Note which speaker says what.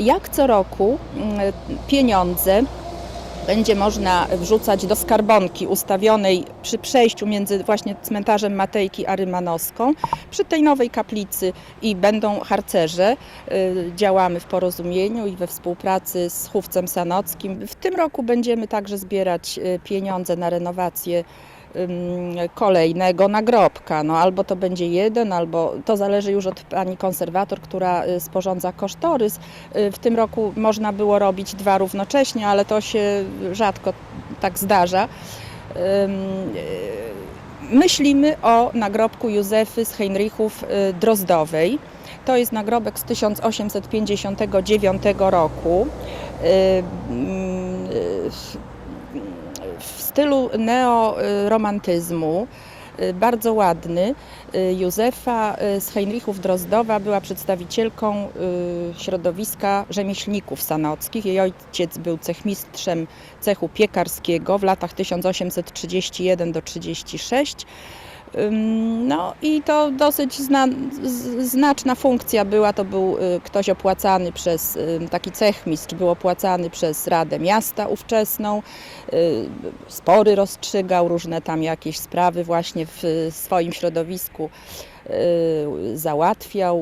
Speaker 1: Jak co roku mm, pieniądze będzie można wrzucać do skarbonki ustawionej przy przejściu między właśnie cmentarzem Matejki a Rymanowską, przy tej nowej kaplicy i będą harcerze. Y, Działamy w porozumieniu i we współpracy z Chówcem Sanockim. W tym roku będziemy także zbierać y, pieniądze na renowację kolejnego nagrobka. No, albo to będzie jeden, albo to zależy już od pani konserwator, która y, sporządza kosztorys. Y, W tym roku można było robić dwa równocześnie, ale to się rzadko tak zdarza. Y, Myślimy o nagrobku Józefy z Heinrichów Drozdowej. To jest nagrobek z 1859 roku. W stylu neoromantyzmu, y, bardzo ładny. Y, Józefa y, z Heinrichów Drozdowa była przedstawicielką środowiska rzemieślników sanockich. Jej ojciec był cechmistrzem cechu piekarskiego w latach 1831 do 36. No i to dosyć zna, znaczna funkcja była, to był y, ktoś opłacany przez, taki cechmistrz był opłacany przez Radę Miasta ówczesną, y, spory rozstrzygał, różne tam jakieś sprawy właśnie w swoim środowisku y, załatwiał.